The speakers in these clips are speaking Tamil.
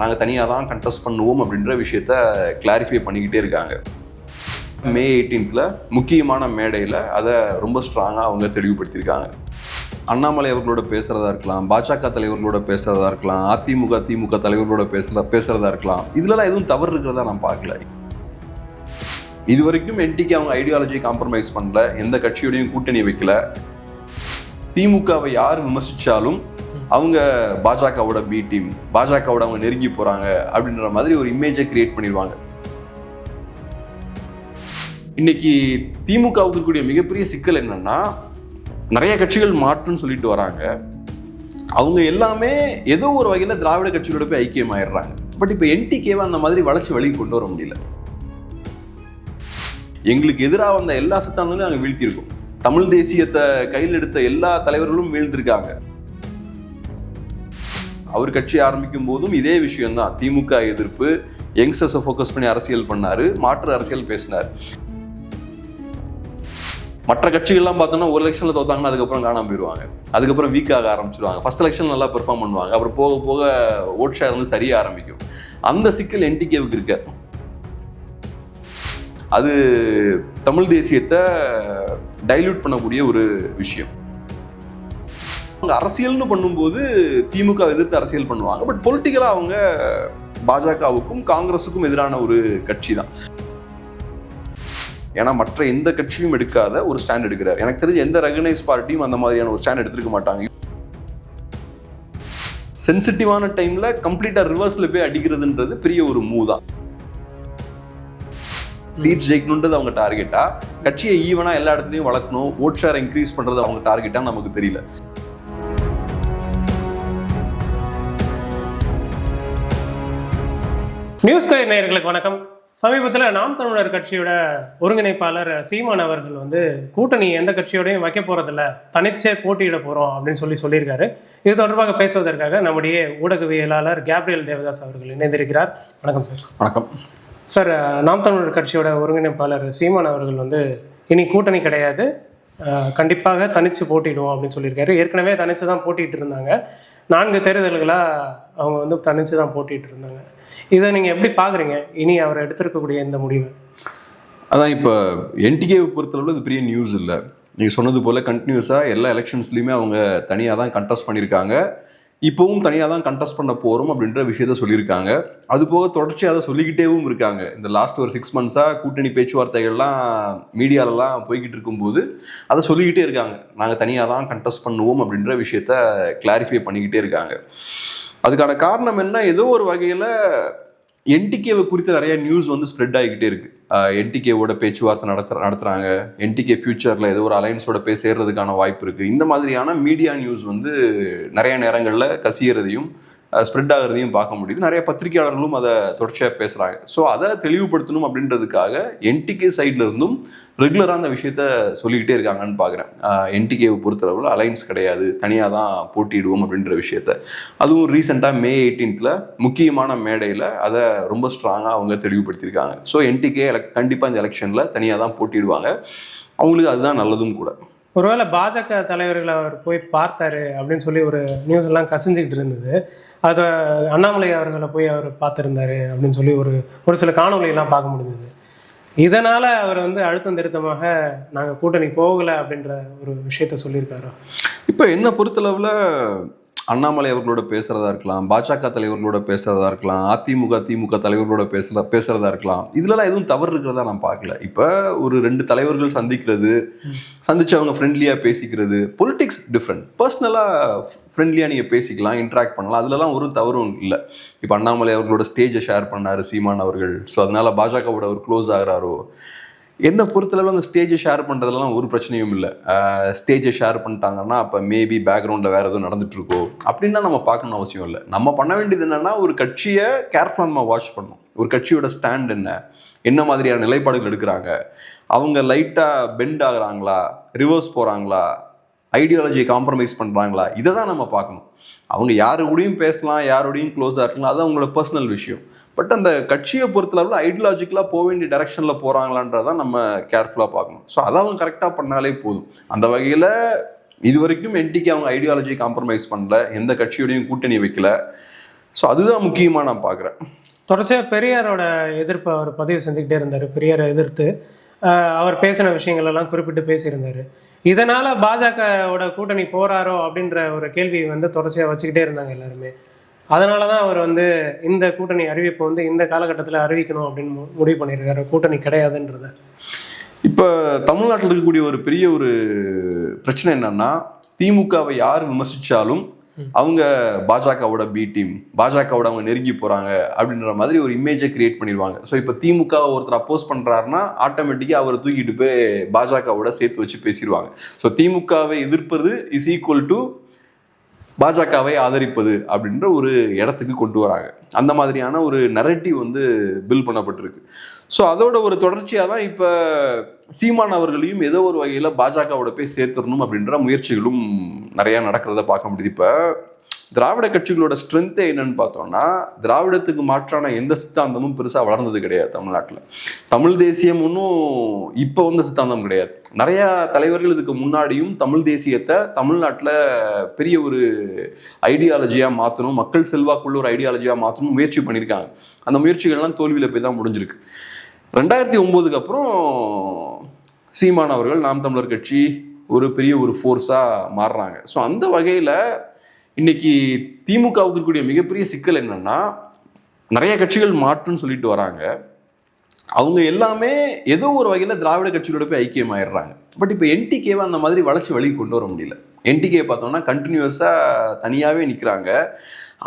நாங்கள் தனியாக தான் கண்டெஸ்ட் பண்ணுவோம் அப்படின்ற விஷயத்த கிளாரிஃபை பண்ணிக்கிட்டே இருக்காங்க. மே எயிட்டீன்த்தில் முக்கியமான மேடையில் அதை ரொம்ப ஸ்ட்ராங்காக அவங்க தெளிவுபடுத்தியிருக்காங்க. அண்ணாமலை அவர்களோட பேசுகிறதா இருக்கலாம் பாஜக தலைவர்களோட பேசுகிறதா இருக்கலாம் அதிமுக திமுக தலைவர்களோட பேசுகிற பேசுகிறதா இருக்கலாம். இதுலலாம் எதுவும் தவறு இருக்கிறதா நான் பார்க்கல. இது வரைக்கும் என்டிக்கு அவங்க ஐடியாலஜி காம்ப்ரமைஸ் பண்ணல எந்த கட்சியோடையும் கூட்டணி வைக்கல. திமுகவை யார் விமர்சிச்சாலும் அவங்க பாஜகவோட பி டீம் பாஜகவோட அவங்க நெருங்கி போகிறாங்க அப்படின்ற மாதிரி ஒரு இமேஜை கிரியேட் பண்ணிடுவாங்க. இன்னைக்கு திமுகவுக்கு இருக்கக்கூடிய மிகப்பெரிய சிக்கல் என்னன்னா நிறைய கட்சிகள் மாற்றுன்னு சொல்லிட்டு வராங்க. அவங்க எல்லாமே ஏதோ ஒரு வகையில் திராவிட கட்சிகளோட போய் ஐக்கியமாயிடுறாங்க. பட் இப்போ என்டிகேவை அந்த மாதிரி வளர்ச்சி வழி கொண்டு வர முடியல. எங்களுக்கு எதிராக வந்த எல்லா சித்தாந்தங்களையும் நாங்கள் வீழ்த்தியிருக்கோம். தமிழ் தேசியத்தை கையில் எடுத்த எல்லா தலைவர்களும் வீழ்ந்திருக்காங்க. அவர் கட்சி ஆரம்பிக்கும் போதும் இதே விஷயம்தான். திமுக எதிர்ப்பு யங்ஸ்டர்ஸை ஃபோக்கஸ் பண்ணி அரசியல் பண்ணார் மாற்று அரசியல் பேசினார். மற்ற கட்சிகள்லாம் பார்த்தோம்னா ஒரு எலெக்ஷனில் தோத்தாங்கன்னா அதுக்கப்புறம் காணாமல் போயிடுவாங்க அதுக்கப்புறம் வீக் ஆக ஆரம்பிச்சிருவாங்க. ஃபர்ஸ்ட் எலெக்ஷன் நல்லா பெர்ஃபார்ம் பண்ணுவாங்க. அப்புறம் போக போக ஓட் ஷேர் வந்து சரியாக ஆரம்பிக்கும். அந்த சிக்கல் என்டிகேவுக்கு இருக்க. அது தமிழ் தேசியத்தை டைல்யூட் பண்ணக்கூடிய ஒரு விஷயம். அவங்க அரசியல்னு பண்ணும்போது திமுக எதிர்த்து அரசியல் பண்ணுவாங்க. பட் பொலிட்டிக்கலாக அவங்க பாஜகவுக்கும் காங்கிரஸுக்கும் எதிரான ஒரு கட்சி தான். ஏன்னா மற்ற எந்த கட்சியும் எடுக்காத ஒரு ஸ்டாண்ட் எடுக்கிறார். எனக்கு தெரிஞ்ச எந்த ரெகனைஸ் பார்ட்டியும் அந்த மாதிரியான ஒரு ஸ்டாண்ட் எடுத்துருக்க மாட்டாங்க. சென்சிட்டிவான டைம்ல கம்ப்ளீட்டா ரிவர்ஸ்ல போய் அடிக்கிறதுன்றது பெரிய ஒரு மூ தான். சீட்ஸ் ஜெயிக்கணுன்றது அவங்க டார்கெட்டா கட்சியை ஈவனா எல்லா இடத்துலையும் வளர்க்கணும். ஓட் ஷேர் இன்க்ரீஸ் பண்றது அவங்க டார்கெட்டா நமக்கு தெரியல. நியூஸ் கயர் நேயர்களுக்கு வணக்கம். சமீபத்தில் நாம் தமிழர் கட்சியோட ஒருங்கிணைப்பாளர் சீமான் அவர்கள் வந்து கூட்டணி எந்த கட்சியோடையும் வைக்க போறதில்ல தனிச்சே போட்டியிட போறோம் அப்படின்னு சொல்லி சொல்லியிருக்காரு. இது தொடர்பாக பேசுவதற்காக நம்முடைய ஊடகவியலாளர் கேப்ரியல் தேவதாஸ் அவர்கள் இணைந்திருக்கிறார். வணக்கம் சார். வணக்கம். சார் நாம் தமிழர் கட்சியோட ஒருங்கிணைப்பாளர் சீமான் அவர்கள் வந்து இனி கூட்டணி கிடையாது. கண்டிப்பாக தனிச்சு போட்டிடுவோம் அப்படின்னு சொல்லியிருக்காரு. ஏற்கனவே தனிச்சு தான் போட்டிட்டு இருந்தாங்க. நான்கு தேர்தல்களாக அவங்க வந்து தனிச்சு தான் போட்டிட்டு இருந்தாங்க. இதை நீங்கள் எப்படி பார்க்குறீங்க இனி அவர் எடுத்திருக்கக்கூடிய இந்த முடிவு. அதான் இப்போ என்டிகேவை பொறுத்தளவில் இது பெரிய நியூஸ் இல்லை. நீங்கள் சொன்னது போல் கண்டினியூஸாக எல்லா எலெக்ஷன்ஸ்லையுமே அவங்க தனியாக தான் கண்டெஸ்ட் பண்ணியிருக்காங்க இப்போவும் தனியாக தான் கண்டெஸ்ட் பண்ண போகிறோம் அப்படின்ற விஷயத்த சொல்லியிருக்காங்க. அது போக தொடர்ச்சியாக அதை சொல்லிக்கிட்டேவும் இருக்காங்க. இந்த லாஸ்ட் ஒரு சிக்ஸ் மந்த்ஸாக கூட்டணி பேச்சுவார்த்தைகள்லாம் மீடியாலலாம் போய்கிட்டு இருக்கும்போது அதை சொல்லிக்கிட்டே இருக்காங்க. நாங்கள் தனியாக தான் கண்டெஸ்ட் பண்ணுவோம் அப்படின்ற விஷயத்த கிளாரிஃபை பண்ணிக்கிட்டே இருக்காங்க. அதுக்கான காரணம் என்ன? ஏதோ ஒரு வகையில் என்டிகேவை குறித்து நிறைய நியூஸ் வந்து ஸ்ப்ரெட் ஆகிக்கிட்டே இருக்கு. என்டிகேவோட பேச்சுவார்த்தை நடத்து நடத்துகிறாங்க என்டிகே ஃபியூச்சரில் ஏதோ ஒரு அலைன்ஸோட போய் சேர்றதுக்கான வாய்ப்பு இருக்குது இந்த மாதிரியான மீடியா நியூஸ் வந்து நிறைய நேரங்களில் கசியறதையும் ஸ்ப்ரெட் ஆகிறதையும் பார்க்க முடியுது. நிறைய பத்திரிகையாளர்களும் அதை தொடர்ச்சியாக பேசுகிறாங்க ஸோ அதை தெளிவுபடுத்தணும் அப்படின்றதுக்காக என்டிகே சைடில் இருந்தும் ரெகுலராக அந்த விஷயத்த சொல்லிக்கிட்டே இருக்காங்கன்னு பார்க்குறேன். என்டிகேவை பொறுத்தளவில் அலைன்ஸ் கிடையாது. தனியாக தான் போட்டியிடுவோம் அப்படின்ற விஷயத்த. அதுவும் ரீசெண்டாக மே எயிட்டீன்த்தில் முக்கியமான மேடையில் அதை ரொம்ப ஸ்ட்ராங்காக அவங்க தெளிவுபடுத்தியிருக்காங்க. ஸோ என்டிகே எலக் கண்டிப்பாக இந்த எலெக்ஷனில் தனியாக தான் போட்டியிடுவாங்க. அவங்களுக்கு அதுதான் நல்லதும் கூட. ஒருவேளை பாஜக தலைவர்களை அவர் போய் பார்த்தாரு அப்படின்னு சொல்லி ஒரு நியூஸ் எல்லாம் கசிஞ்சுக்கிட்டு இருந்தது. அதை அண்ணாமலை அவர்களை போய் அவர் பார்த்துருந்தாரு அப்படின்னு சொல்லி ஒரு ஒரு சில காணொலியெல்லாம் பார்க்க முடிஞ்சது. இதனால் அவர் வந்து அழுத்தம் திருத்தமாக நாங்கள் கூட்டணி போகலை அப்படின்ற ஒரு விஷயத்த சொல்லியிருக்காரு? இப்போ என்ன பொறுத்தளவில் அண்ணாமலை அவர்களோட பேசுறதா இருக்கலாம் பாஜக தலைவர்களோட பேசுறதா இருக்கலாம் அதிமுக திமுக தலைவர்களோட பேசுகிற பேசுறதா இருக்கலாம். இதுலலாம் எதுவும் தவறு இருக்கிறதா நான் பார்க்கல. இப்போ ஒரு ரெண்டு தலைவர்கள் சந்திக்கிறது சந்திச்சு அவங்க ஃப்ரெண்ட்லியாக பேசிக்கிறது பொலிட்டிக்ஸ் டிஃப்ரெண்ட் பர்சனலாக ஃப்ரெண்ட்லியாக நீங்கள் பேசிக்கலாம் இன்ட்ராக்ட் பண்ணலாம். அதுலலாம் ஒரு தவறும் இல்லை. இப்போ அண்ணாமலை அவர்களோட ஸ்டேஜை ஷேர் பண்ணார் சீமான் அவர்கள். ஸோ அதனால் பாஜகவோட அவர் க்ளோஸ் ஆகிறாரோ? என்னை பொறுத்தளவு அந்த ஸ்டேஜை ஷேர் பண்ணுறதுலாம் ஒரு பிரச்சனையும் இல்லை. ஸ்டேஜை ஷேர் பண்ணிட்டாங்கன்னா அப்போ மேபி பேக்ரவுண்டில் வேறு எதுவும் நடந்துட்டுருக்கோ. அப்படின்னா நம்ம பார்க்கணும் அவசியம் இல்லை. நம்ம பண்ண வேண்டியது என்னென்னா ஒரு கட்சியை கேர்ஃபுல்லாக நம்ம வாட்ச் பண்ணணும். ஒரு கட்சியோட ஸ்டாண்ட் என்ன? என்ன மாதிரியான நிலைப்பாடுகள் எடுக்கிறாங்க? அவங்க லைட்டாக பெண்ட் ஆகுறாங்களா? ரிவர்ஸ் போகிறாங்களா ஐடியாலஜியை காம்ப்ரமைஸ் பண்ணுறாங்களா இதை தான் நம்ம பார்க்கணும். அவங்க யாரு கூடயும் பேசலாம் யாரோடையும் க்ளோஸாக இருக்கலாம். அது அவங்களோட பர்சனல் விஷயம். பட் அந்த கட்சியை பொறுத்தளவில் ஐடியாலஜிக்கலாக போக வேண்டிய டைரக்ஷனில் போகிறாங்களான்றதான் நம்ம கேர்ஃபுல்லாக பார்க்கணும். ஸோ அதை அவங்க கரெக்டாக பண்ணாலே போதும். அந்த வகையில் இது வரைக்கும் என்டிக்கு அவங்க ஐடியாலஜி காம்ப்ரமைஸ் பண்ணல. எந்த கட்சியோடையும் கூட்டணி வைக்கல. ஸோ அதுதான் முக்கியமாக நான் பார்க்குறேன். தொடர்ச்சியாக பெரியாரோட எதிர்ப்பை அவர் பதிவு செஞ்சுக்கிட்டே இருந்தார். பெரியாரை எதிர்த்து அவர் பேசின விஷயங்கள் எல்லாம் குறிப்பிட்டு பேசியிருந்தார். இதனால் பாஜகவோட கூட்டணி போகிறாரோ அப்படின்ற ஒரு கேள்வி வந்து தொடர்ச்சியாக வச்சுக்கிட்டே இருந்தாங்க எல்லாருமே. அதனால தான் அவர் வந்து இந்த கூட்டணி அறிவிப்பை வந்து இந்த காலகட்டத்தில் அறிவிக்கணும் அப்படின்னு முடிவு பண்ணியிருக்காரு. கூட்டணி கிடையாதுன்றத. இப்போ தமிழ்நாட்டில் இருக்கக்கூடிய ஒரு பெரிய ஒரு பிரச்சனை என்னன்னா திமுகவை யார் விமர்சிச்சாலும் அவங்க பாஜகவோட பி டீம் பாஜகவோட அவங்க நெருங்கி போறாங்க அப்படின்ற மாதிரி ஒரு இமேஜை கிரியேட் பண்ணிடுவாங்க. ஸோ இப்போ திமுக ஒருத்தர் அப்போஸ் பண்றாருன்னா ஆட்டோமேட்டிக்காக அவரை தூக்கிட்டு போய் பாஜகவோட சேர்த்து வச்சு பேசிடுவாங்க. ஸோ திமுகவை எதிர்ப்பது இஸ் ஈக்குவல் டு பாஜகவை ஆதரிப்பது அப்படின்ற ஒரு இடத்துக்கு கொண்டு வராங்க. அந்த மாதிரியான ஒரு நரேட்டிவ் வந்து பில் பண்ணப்பட்டிருக்கு. ஸோ அதோட ஒரு தொடர்ச்சியாக தான் இப்போ சீமான் அவர்களையும் ஏதோ ஒரு வகையில் பாஜகவோட போய் சேர்த்துடணும் அப்படின்ற முயற்சிகளும் நிறையா நடக்கிறத பார்க்க முடியுது. இப்போ திராவிட கட்சிகளோட ஸ்ட்ரென்த்தே என்னன்னு பார்த்தோம்னா திராவிடத்துக்கு மாற்றான எந்த சித்தாந்தமும் பெருசாக வளர்ந்தது கிடையாது தமிழ்நாட்டில். தமிழ் தேசியம் ஒன்றும் இப்போ வந்த சித்தாந்தம் கிடையாது. நிறையா தலைவர்கள் இதுக்கு முன்னாடியும் தமிழ் தேசியத்தை தமிழ்நாட்டில் பெரிய ஒரு ஐடியாலஜியாக மாற்றணும் மக்கள் செல்வாக்குள்ள ஒரு ஐடியாலஜியாக மாற்றணும் முயற்சி பண்ணியிருக்காங்க. அந்த முயற்சிகள்லாம் தோல்வியில் போய் தான் முடிஞ்சிருக்கு. ரெண்டாயிரத்தி ஒம்போதுக்கு அப்புறம் சீமான் அவர்கள் நாம் தமிழர் கட்சி ஒரு பெரிய ஒரு ஃபோர்ஸாக மாறுறாங்க. ஸோ அந்த வகையில் இன்னைக்கு திமுகவுக்கு இருக்கக்கூடிய மிகப்பெரிய சிக்கல் என்னன்னா நிறைய கட்சிகள் மாற்றுன்னு சொல்லிட்டு வராங்க. அவங்க எல்லாமே ஏதோ ஒரு வகையில் திராவிட கட்சிகளோட போய் ஐக்கியமாயிடுறாங்க. பட் இப்போ என்டிகேவை அந்த மாதிரி வளர்ச்சி வழி கொண்டு வர முடியல. என்டிகே பார்த்தோம்னா கண்டினியூஸாக தனியாகவே நிற்கிறாங்க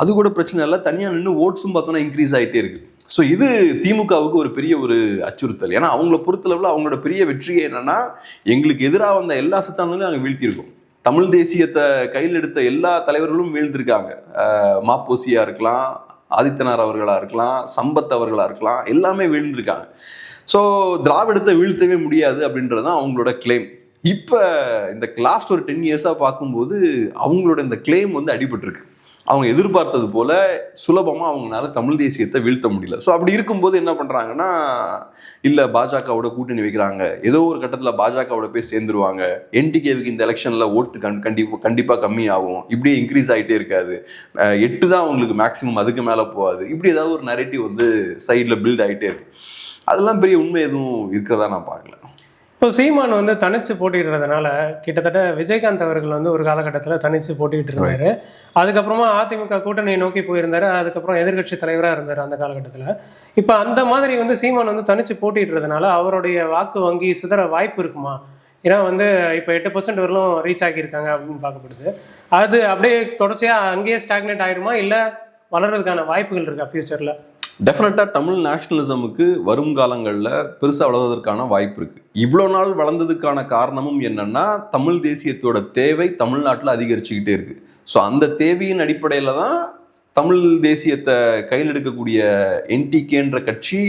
அது கூட பிரச்சனை இல்லை. தனியாக நின்று ஓட்ஸும் பார்த்தோன்னா இன்க்ரீஸ் ஆகிட்டே இருக்கு. ஸோ இது திமுகவுக்கு ஒரு பெரிய ஒரு அச்சுறுத்தல். ஏன்னா அவங்கள பொறுத்தளவில் அவங்களோட பெரிய வெற்றியே என்னன்னா எங்களுக்கு எதிராக வந்த எல்லா சித்தாந்தங்களையும் நாங்கள் வீழ்த்தியிருக்கோம். தமிழ் தேசியத்தை கையில் எடுத்த எல்லா தலைவர்களும் வீழ்ந்திருக்காங்க. மாப்போசியா இருக்கலாம் ஆதித்தனார் அவர்களாக இருக்கலாம் சம்பத் அவர்களாக இருக்கலாம் எல்லாமே வீழ்ந்திருக்காங்க. ஸோ திராவிடத்தை வீழ்த்தவே முடியாது அப்படின்றது தான் அவங்களோட கிளைம் இப்போ இந்த லாஸ்ட் ஒரு டென் இயர்ஸாக பார்க்கும்போது அவங்களோட இந்த கிளைம் வந்து அடிபட்டிருக்கு. அவங்க எதிர்பார்த்தது போல சுலபமாக அவங்களால தமிழ் தேசியத்தை வீழ்த்த முடியல. ஸோ அப்படி இருக்கும்போது என்ன பண்ணுறாங்கன்னா இல்லை பாஜகவோட கூட்டணி வைக்கிறாங்க. ஏதோ ஒரு கட்டத்தில் பாஜகவோட போய் சேர்ந்துருவாங்க. என்டிகேவுக்கு இந்த எலெக்ஷனில் ஓட்டு கண் கண்டிப்பாக கண்டிப்பாக கம்மியாகும். இப்படியே இன்க்ரீஸ் ஆகிட்டே இருக்காது. எட்டு தான் அவங்களுக்கு மேக்ஸிமம் அதுக்கு மேலே போகாது. இப்படி ஏதாவது ஒரு நரேட்டிவ் வந்து சைடில் பில்ட் ஆகிட்டே இருக்கு. அதெல்லாம் பெரிய உண்மை எதுவும் இருக்கிறதா நான் பார்க்கல. இப்போ சீமான் வந்து தனிச்சு போட்டிடுறதுனால கிட்டத்தட்ட விஜயகாந்த் அவர்கள் வந்து ஒரு காலகட்டத்தில் தனிச்சு போட்டிட்டு இருந்தாரு. அதுக்கப்புறமா அதிமுக கூட்டணியை நோக்கி போயிருந்தாரு. அதுக்கப்புறம் எதிர்கட்சி தலைவராக இருந்தார் அந்த காலகட்டத்தில். இப்போ அந்த மாதிரி வந்து சீமான் வந்து தனிச்சு போட்டிடுறதுனால அவருடைய வாக்கு வங்கி சிதற வாய்ப்பு இருக்குமா? ஏன்னா வந்து இப்போ எட்டு பர்சன்ட் வரலும் ரீச் ஆகியிருக்காங்க அப்படின்னு பார்க்கப்படுது. அது அப்படியே தொடர்ச்சியாக அங்கேயே ஸ்டாக்னேட் ஆயிருமா? இல்லை வளர்றதுக்கான வாய்ப்புகள் இருக்கா ஃபியூச்சரில் டெஃபினட்டாக தமிழ் நேஷ்னலிசமுக்கு வரும் காலங்களில் பெருசாக வளர்வதற்கான வாய்ப்பு இருக்குது இவ்வளோ நாள் வளர்ந்ததுக்கான காரணமும் என்னென்னா தமிழ் தேசியத்தோட தேவை தமிழ்நாட்டில் அதிகரிச்சுக்கிட்டே இருக்குது ஸோ அந்த தேவையின் அடிப்படையில் தான் தமிழ் தேசியத்தை கையில் எடுக்கக்கூடிய என்டிகேன்ற கட்சி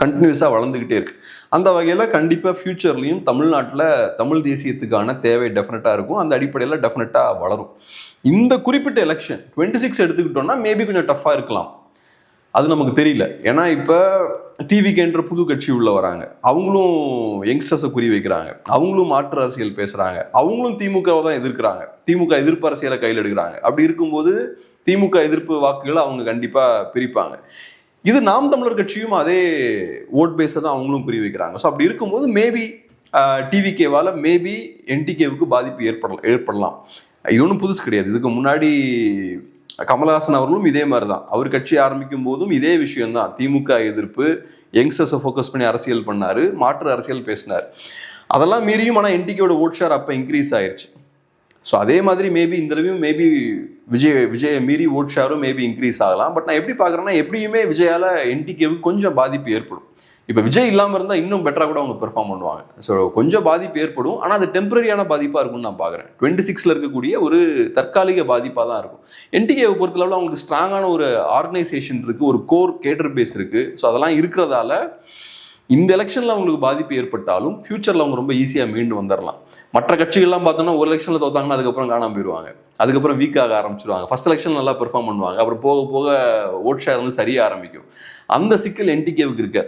கண்டினியூஸாக வளர்ந்துக்கிட்டே இருக்கு. அந்த வகையில் கண்டிப்பாக ஃப்யூச்சர்லேயும் தமிழ்நாட்டில் தமிழ் தேசியத்துக்கான தேவை டெஃபினட்டாக இருக்கும். அந்த அடிப்படையில் டெஃபினட்டாக வளரும். இந்த குறிப்பிட்ட எலெக்ஷன் டுவெண்ட்டி சிக்ஸ் எடுத்துக்கிட்டோம்னா மேபி கொஞ்சம் டஃப்பாக இருக்கலாம். அது நமக்கு தெரியல. ஏன்னா இப்போ டிவிக்கேன்ற புது கட்சி உள்ள வராங்க. அவங்களும் யங்ஸ்டர்ஸை குறி வைக்கிறாங்க. அவங்களும் மாற்று அரசியல் பேசுகிறாங்க அவங்களும் திமுகவை தான் எதிர்க்கிறாங்க. திமுக எதிர்ப்பு அரசியலை கையில் எடுக்கிறாங்க. அப்படி இருக்கும்போது திமுக எதிர்ப்பு வாக்குகளை அவங்க கண்டிப்பாக பிரிப்பாங்க. இது நாம் தமிழர் கட்சியும் அதே ஓட் பேஸை தான் அவங்களும் குறி வைக்கிறாங்க. ஸோ அப்படி இருக்கும்போது மேபி டிவிகேவால் மேபி என்டிகேவுக்கு பாதிப்பு ஏற்படலாம் ஏற்படலாம். இது ஒன்றும் புதுசு கிடையாது. இதுக்கு முன்னாடி கமலஹாசன் அவர்களும் இதே மாதிரி தான் அவர் கட்சி ஆரம்பிக்கும் போதும் இதே விஷயம்தான். திமுக எதிர்ப்பு யங்ஸ்டர்ஸை ஃபோக்கஸ் பண்ணி அரசியல் பண்ணாரு மாற்று அரசியல் பேசினார். அதெல்லாம் மீறியும் ஆனால் என்டிகேவோட ஓட் ஷேர் அப்போ இன்க்ரீஸ் ஆயிடுச்சு ஸோ அதே மாதிரி மேபி இந்த தடவையும் மேபி விஜய் விஜயை மீறி ஓட் ஷேரும் மேபி இன்க்ரீஸ் ஆகலாம். பட் நான் எப்படி பார்க்குறேன்னா எப்படியுமே விஜயால என்டிகேவுக்கு கொஞ்சம் பாதிப்பு ஏற்படும். இப்போ விஜய் இல்லாமல் இருந்தால் இன்னும் பெட்டராக கூட அவங்க பெர்ஃபார்ம் பண்ணுவாங்க. ஸோ கொஞ்சம் பாதிப்பு ஏற்படும். ஆனால் அது டெம்பரரியான பாதிப்பாக இருக்கும்னு நான் பார்க்குறேன் டுவெண்ட்டி சிக்ஸில் இருக்கக்கூடிய ஒரு தற்காலிக பாதிப்பாக தான் இருக்கும். என்டிகேவை பொறுத்தளவில் அவங்களுக்கு ஸ்ட்ராங்கான ஒரு ஆர்கனைசேஷன் இருக்குது ஒரு கோர் கேட்டர் பேஸ் இருக்குது ஸோ அதெல்லாம் இருக்கிறதால இந்த எலெக்ஷனில் அவங்களுக்கு பாதிப்பு ஏற்பட்டாலும் ஃபியூச்சரில் அவங்க ரொம்ப ஈஸியாக மீண்டு வந்துடலாம் மற்ற கட்சிகள்லாம் பார்த்தோன்னா ஒரு எலெக்ஷனில் தோத்தாங்கன்னா அதுக்கப்புறம் காணாம போயிடுவாங்க அதுக்கப்புறம் வீக் ஆக ஆரம்பிச்சிடுவாங்க ஃபர்ஸ்ட் எலெக்ஷன் நல்லா பெர்ஃபார்ம் பண்ணுவாங்க. அப்புறம் போக போக ஓட் ஷேர் வந்து சரியாக ஆரம்பிக்கும். அந்த சிக்கல் என்டிகேவுக்கு இருக்க.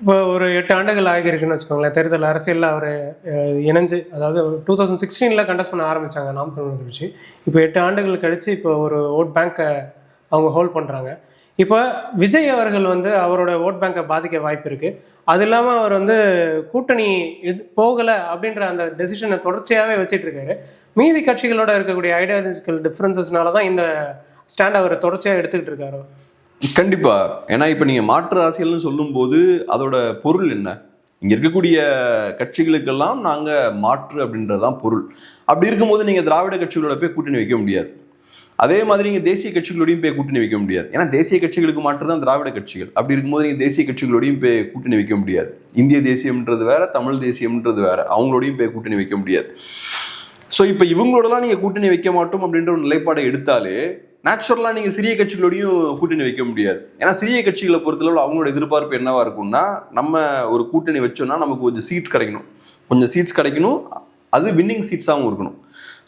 இப்போ ஒரு எட்டு ஆண்டுகள் ஆகியிருக்குன்னு வச்சுக்கோங்களேன். தேர்தல் அரசியலில் அவர் இணைஞ்சு அதாவது டூ தௌசண்ட் சிக்ஸ்டீனில் கண்டஸ்ட் பண்ண ஆரம்பித்தாங்க நாம் கட்சி இப்போ எட்டு ஆண்டுகள் கழித்து இப்போ ஒரு ஓட் பேங்க்கை அவங்க ஹோல்ட் பண்ணுறாங்க இப்போ விஜய் அவர்கள் வந்து அவரோட ஓட் பேங்க்கை பாதிக்க வாய்ப்பு இருக்குது அது இல்லாமல் அவர் வந்து கூட்டணி இட்- போகலை அப்படின்ற அந்த டெசிஷனை தொடர்ச்சியாகவே வச்சிட்டு இருக்காரு. மீதி கட்சிகளோட இருக்கக்கூடிய ஐடியாலஜிக்கல் டிஃப்ரென்சஸ்னால தான் இந்த ஸ்டாண்ட் அவர் தொடர்ச்சியாக எடுத்துக்கிட்டு இருக்காரு? கண்டிப்பாக ஏன்னா இப்போ நீங்கள் மாற்று அரசியல்னு சொல்லும்போது அதோட பொருள் என்ன? இங்கே இருக்கக்கூடிய கட்சிகளுக்கெல்லாம் நாங்கள் மாற்று அப்படின்றது தான் பொருள். அப்படி இருக்கும்போது நீங்கள் திராவிட கட்சிகளோட போய் கூட்டணி வைக்க முடியாது. அதே மாதிரி நீங்கள் தேசிய கட்சிகளோடையும் போய் கூட்டணி வைக்க முடியாது. ஏன்னா தேசிய கட்சிகளுக்கு மாற்று தான் திராவிட கட்சிகள். அப்படி இருக்கும்போது நீங்கள் தேசிய கட்சிகளோடையும் போய் கூட்டணி வைக்க முடியாது. இந்திய தேசியம்ன்றது வேற தமிழ் தேசியம்ன்றது வேற. அவங்களோடையும் போய் கூட்டணி வைக்க முடியாது. ஸோ இப்போ இவங்களோடலாம் நீங்கள் கூட்டணி வைக்க மாட்டோம் அப்படின்ற ஒரு நிலைப்பாடை எடுத்தாலே நேச்சுரலாக நீங்கள் சிறிய கட்சிகளோடையும் கூட்டணி வைக்க முடியாது. ஏன்னா சிறிய கட்சிகளை பொறுத்தளவு அவங்களோட எதிர்பார்ப்பு என்னவாக இருக்கும்னா நம்ம ஒரு கூட்டணி வச்சோம்னா நமக்கு கொஞ்சம் சீட் கிடைக்கணும். கொஞ்சம் சீட்ஸ் கிடைக்கணும். அது வின்னிங் சீட்ஸாகவும் இருக்கணும்.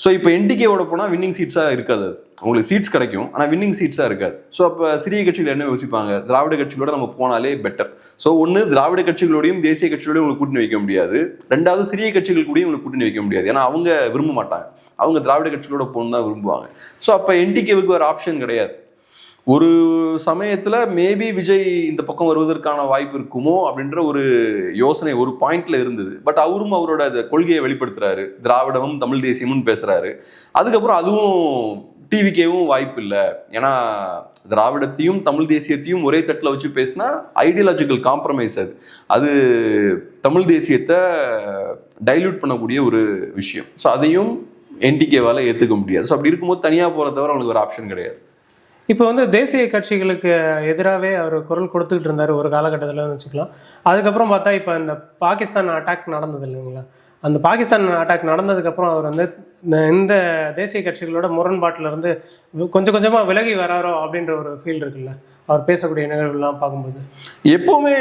ஸோ இப்போ என்டிகேவோட போனால் வின்னிங் சீட்ஸாக இருக்காது. அது உங்களுக்கு சீட்ஸ் கிடைக்கும் ஆனால் வின்னிங் சீட்ஸாக இருக்காது. ஸோ அப்போ சிறிய கட்சிகள் என்ன யோசிப்பாங்க? திராவிட கட்சிகளோட நம்ம போனாலே பெட்டர் ஸோ ஒன்று திராவிட கட்சிகளோடையும் தேசிய கட்சிகளோடையும் உங்களுக்கு கூட்டணி வைக்க முடியாது. ரெண்டாவது சிறிய கட்சிகள் கூடயும் உங்களுக்கு கூட்டணி வைக்க முடியாது. ஏன்னா அவங்க விரும்ப மாட்டாங்க. அவங்க திராவிட கட்சிகளோட போகணும் தான் விரும்புவாங்க. ஸோ அப்போ என்டிகேவுக்கு ஒரு ஆப்ஷன் கிடையாது. ஒரு சமயத்தில் மேபி விஜய் இந்த பக்கம் வருவதற்கான வாய்ப்பு இருக்குமோ அப்படின்ற ஒரு யோசனை ஒரு பாயிண்ட்ல இருந்தது. பட் அவரும் அவரோட கொள்கையை வெளிப்படுத்துறாரு. திராவிடமும் தமிழ் தேசியமும் பேசுறாரு. அதுக்கப்புறம் அதுவும் டிவிக்கேவும் வாய்ப்பு இல்லை. ஏன்னா திராவிடத்தையும் தமிழ் தேசியத்தையும் ஒரே தட்டில் வச்சு பேசினா ஐடியாலஜிக்கல் காம்ப்ரமைஸ் அது. அது தமிழ் தேசியத்தை டைல்யூட் பண்ணக்கூடிய ஒரு விஷயம். ஸோ அதையும் என்டிகேவால் ஏற்றுக்க முடியாது. ஸோ அப்படி இருக்கும்போது தனியாக போகிற தவிர அவங்களுக்கு ஒரு ஆப்ஷன் கிடையாது. இப்போ வந்து தேசிய கட்சிகளுக்கு எதிராகவே அவர் குரல் கொடுத்துக்கிட்டு இருந்தார் ஒரு காலகட்டத்தில் வச்சுக்கலாம். அதுக்கப்புறம் பார்த்தா இப்போ இந்த பாகிஸ்தான் அட்டாக் நடந்தது இல்லைங்களா? அந்த பாகிஸ்தான் அட்டாக் நடந்ததுக்கப்புறம் அவர் வந்து இந்த- இந்த தேசிய கட்சிகளோட முரண்பாட்டில் இருந்து கொஞ்சம் கொஞ்சமாக விலகி வராரோ அப்படின்ற ஒரு ஃபீல் இருக்குல்ல? அவர் பேசக்கூடிய நிகழ்வுலாம் பார்க்கும்போது. எப்போவுமே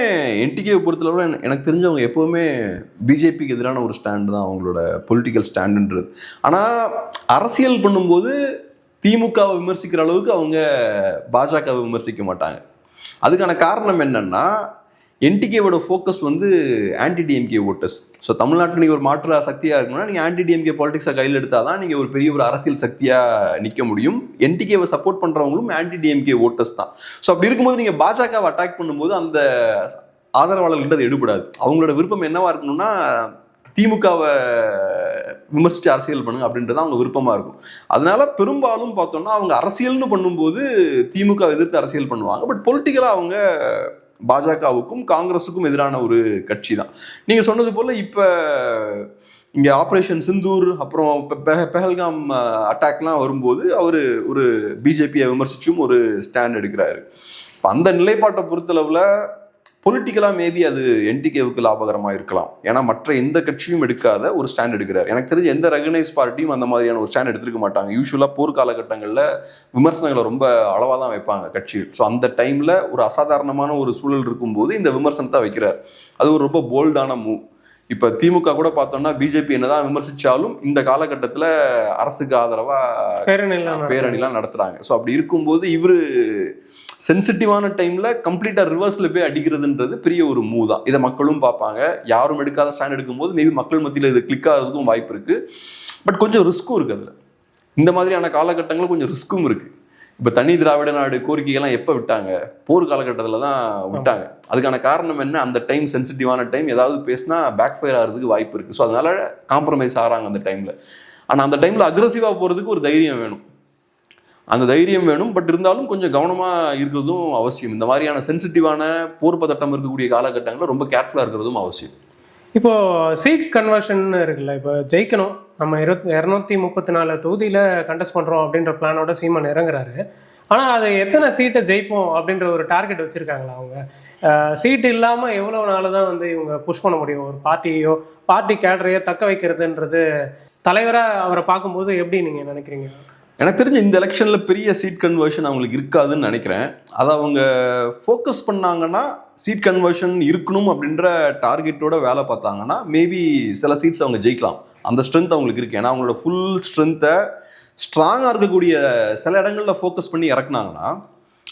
என்டிகே பொறுத்தளவு எனக்கு- தெரிஞ்சவங்க எப்போவுமே பிஜேபிக்கு எதிரான ஒரு ஸ்டாண்டு தான் அவங்களோட பொலிட்டிக்கல் ஸ்டாண்டுன்றது ஆனால் அரசியல் பண்ணும்போது திமுகவை விமர்சிக்கிற அளவுக்கு அவங்க பாஜகவை விமர்சிக்க மாட்டாங்க. அதுக்கான காரணம் என்னன்னா என்டிகேவோட ஃபோக்கஸ் வந்து ஆன்டி டிஎம்கே ஓட்டர்ஸ் ஸோ தமிழ்நாட்டில் நீங்கள் ஒரு மாற்று சக்தியாக இருக்கணும்னா நீங்கள் ஆன்டி டிஎம்கே பாலிடிக்ஸை கையில் எடுத்தால் தான் நீங்கள் ஒரு பெரிய ஒரு அரசியல் சக்தியாக நிற்க முடியும். என்டிகேவை சப்போர்ட் பண்ணுறவங்களும் ஆன்டி டிஎம்கே ஓட்டர்ஸ் தான். ஸோ அப்படி இருக்கும்போது நீங்கள் பாஜகவை அட்டாக் பண்ணும்போது அந்த ஆதரவாளர்கள்ட்ட அது எடுபடாது. அவங்களோட விருப்பம் என்னவா இருக்கணும்னா திமுகவை விமர்சித்து அரசியல் பண்ணுங்க அப்படின்றது அவங்க விருப்பமாக இருக்கும். அதனால பெரும்பாலும் பார்த்தோம்னா அவங்க அரசியல்னு பண்ணும்போது திமுக எதிர்த்து அரசியல் பண்ணுவாங்க. பட் பொலிட்டிக்கலாக அவங்க பாஜகவுக்கும் காங்கிரஸுக்கும் எதிரான ஒரு கட்சி தான். நீங்கள் சொன்னது போல் இப்போ இங்கே ஆப்ரேஷன் சிந்தூர் அப்புறம் பெ- பெஹல்காம் அட்டாக்லாம் வரும்போது அவர் ஒரு பிஜேபியை விமர்சிச்சும் ஒரு ஸ்டாண்ட் எடுக்கிறாரு. அந்த நிலைப்பாட்டை பொறுத்தளவில் பொலிட்டிக்கலாக மேபி அது என்டிகேவுக்கு லாபகரமாக இருக்கலாம். ஏன்னா மற்ற எந்த கட்சியும் எடுக்காத ஒரு ஸ்டாண்ட் எடுக்கிறார். எனக்கு தெரிஞ்ச எந்த ரெகனைஸ் பார்ட்டியும் அந்த மாதிரியான ஒரு ஸ்டாண்ட் எடுத்திருக்க மாட்டாங்க. யூஸ்வலாக போர் காலகட்டங்களில் விமர்சனங்களை ரொம்ப அளவாக தான் வைப்பாங்க கட்சிகள். ஸோ அந்த டைமில் ஒரு அசாதாரணமான ஒரு சூழல் இருக்கும்போது இந்த விமர்சனத்தை வைக்கிறார். அது ஒரு ரொம்ப போல்டான மூவ் இப்போ திமுக கூட பார்த்தோம்னா பிஜேபி என்னதான் விமர்சிச்சாலும் இந்த காலகட்டத்தில் அரசுக்கு ஆதரவாக பேரணிலாம் நடத்துறாங்க. ஸோ அப்படி இருக்கும்போது இவரு சென்சிட்டிவான டைம்ல கம்ப்ளீட்டா ரிவர்ஸ்ல போய் அடிக்கிறதுன்றது பெரிய ஒரு மூவ் தான். இதை மக்களும் பார்ப்பாங்க. யாரும் எடுக்காத ஸ்டாண்ட் எடுக்கும்போது மேபி மக்கள் மத்தியில் இது கிளிக் ஆகிறதுக்கும் வாய்ப்பு இருக்கு. பட் கொஞ்சம் ரிஸ்க்கும் இருக்கு அதில். இந்த மாதிரியான காலகட்டங்களில் கொஞ்சம் ரிஸ்க்கும் இருக்கு. இப்போ தனி திராவிட நாடு கோரிக்கைகள்லாம் எப்போ விட்டாங்க? போர் காலகட்டத்தில் தான் விட்டாங்க. அதுக்கான காரணம் என்ன? அந்த டைம் சென்சிட்டிவான டைம் ஏதாவது பேசினா பேக் ஃபயர் ஆகிறதுக்கு வாய்ப்பு இருக்குது ஸோ அதனால காம்ப்ரமைஸ் ஆகிறாங்க அந்த டைமில் ஆனால் அந்த டைமில் அக்ரஸிவாக போகிறதுக்கு ஒரு தைரியம் வேணும். அந்த தைரியம் வேணும் பட் இருந்தாலும் கொஞ்சம் கவனமாக இருக்கிறதும் அவசியம். இந்த மாதிரியான சென்சிட்டிவான போர் பதட்டம் இருக்கக்கூடிய காலகட்டங்களில் ரொம்ப கேர்ஃபுல்லாக இருக்கிறதும் அவசியம். இப்போ சீட் கன்வர்ஷன் இருக்குல்ல இப்போ ஜெயிக்கணும். நம்ம இருபத் இரநூத்தி முப்பத்தி நாலு தொகுதியில் கண்டெஸ்ட் பண்ணுறோம் அப்படின்ற பிளானோட சீமான் இறங்குறாரு. ஆனால் அது எத்தனை சீட்டை ஜெயிப்போம் அப்படின்ற ஒரு டார்கெட் வச்சுருக்காங்களா அவங்க? சீட் இல்லாமல் எவ்வளோ நாள் தான் வந்து இவங்க புஷ் பண்ண முடியும்? ஒரு பார்ட்டியோ பார்ட்டி கேடரையோ தக்க வைக்கிறதுன்றது தலைவராக அவரை பார்க்கும்போது எப்படி நீங்கள் நினைக்கிறீங்க? எனக்கு தெரிஞ்ச இந்த எலெக்ஷனில் பெரிய சீட் கன்வர்ஷன் அவங்களுக்கு இருக்காதுன்னு நினைக்கிறேன். அதை அவங்க ஃபோக்கஸ் பண்ணாங்கன்னா சீட் கன்வர்ஷன் இருக்கணும் அப்படின்ற டார்கெட்டோட வேலை பார்த்தாங்கன்னா மேபி சில சீட்ஸ் அவங்க ஜெயிக்கலாம். அந்த ஸ்ட்ரென்த் அவங்களுக்கு இருக்குது ஏன்னா அவங்களோட ஃபுல் ஸ்ட்ரென்த்தை ஸ்ட்ராங்காக இருக்கக்கூடிய சில இடங்களில் ஃபோக்கஸ் பண்ணி இறக்குனாங்கன்னா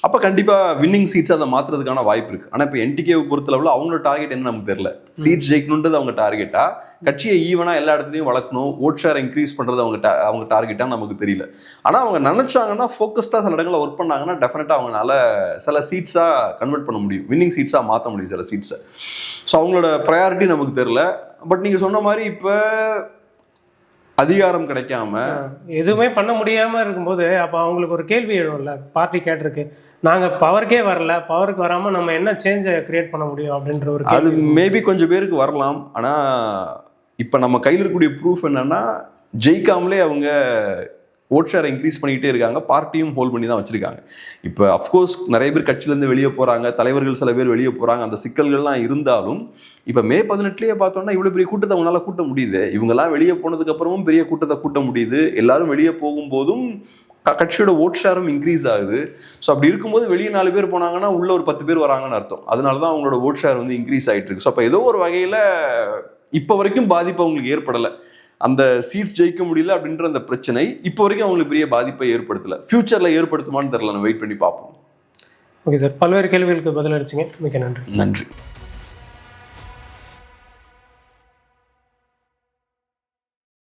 அப்போ கண்டிப்பாக வின்னிங் சீட்ஸ் அதை மாற்றுறதுக்கான வாய்ப்பு இருக்குது ஆனால் இப்போ என்டிகேவை பொறுத்தளவில் அவங்களோட டார்கெட் என்ன நமக்கு தெரியல. சீட்ஸ் ஜெயிக்கணுன்றது அவங்க டார்கெட்டா கட்சியை ஈவனாக எல்லா இடத்துலையும் வளர்க்கணும். ஓட் ஷேர் இன்க்ரீஸ் பண்ணுறது அவங்க அவங்க டார்கெட்டா நமக்கு தெரியல. ஆனால் அவங்க நினச்சாங்கன்னா ஃபோக்கஸ்டாக சில இடங்களில் ஒர்க் பண்ணாங்கன்னா டெஃபினட்டாக அவங்களால சில சீட்ஸாக கன்வெர்ட் பண்ண முடியும். வின்னிங் சீட்ஸாக மாற்ற முடியும் சில சீட்ஸை ஸோ அவங்களோட ப்ரையாரிட்டி நமக்கு தெரியல. பட் நீங்கள் சொன்ன மாதிரி இப்போ அதிகாரம் கிடைக்காம எதுவுமே பண்ண முடியாம இருக்கும்போது அப்போ அவங்களுக்கு ஒரு கேள்வி எழும்ல பார்ட்டி கேட்டிருக்கு நாங்க பவருக்கே வரல பவருக்கு வராம நம்ம என்ன சேஞ்சை கிரியேட் பண்ண முடியும்? அப்படின்ற ஒரு அது மேபி கொஞ்சம் பேருக்கு வரலாம் ஆனா இப்ப நம்ம கையில் இருக்கக்கூடிய ப்ரூஃப் என்னன்னா ஜெயிக்காமலே அவங்க ஓட் ஷேரை இன்க்ரீஸ் பண்ணிக்கிட்டே இருக்காங்க. பார்ட்டியும் ஹோல்ட் பண்ணி தான் வச்சிருக்காங்க. இப்போ அஃப்கோர்ஸ் நிறைய பேர் கட்சியிலேருந்து வெளியே போகிறாங்க தலைவர்கள் சில பேர் வெளியே போகிறாங்க அந்த சிக்கல்கள்லாம் இருந்தாலும் இப்போ மே பதினெட்டுலேயே பார்த்தோம்னா இவ்வளோ பெரிய கூட்டத்தை அவங்களால கூட்ட முடியுது. இவங்கெல்லாம் வெளியே போனதுக்கப்புறமும் பெரிய கூட்டத்தை கூட்ட முடியுது. எல்லாரும் வெளியே போகும்போதும் கட்சியோட ஓட் ஷேரும் இன்க்ரீஸ் ஆகுது. ஸோ அப்படி இருக்கும்போது வெளியே நாலு பேர் போனாங்கன்னா உள்ள ஒரு பத்து பேர் வராங்கன்னு அர்த்தம். அதனால தான் அவங்களோட ஓட் ஷேர் வந்து இன்க்ரீஸ் ஆகிட்டு இருக்கு. ஸோ அப்போ ஏதோ ஒரு வகையில் இப்போ வரைக்கும் பாதிப்பு அவங்களுக்கு ஏற்படலை. அந்த சீட்ஸ் ஜெயிக்க முடியல அப்படின்ற அந்த பிரச்சனை இப்போ வரைக்கும் அவங்களுக்கு பெரிய பாதிப்பை ஏற்படுத்தல. ஃபியூச்சரில் ஏற்படுத்துமான்னு தெரியல. நம்ம வெயிட் பண்ணி பார்ப்போம். ஓகே சார் பல்வேறு கேள்விகளுக்கு பதிலளிச்சிங்க. மிக்க நன்றி. நன்றி.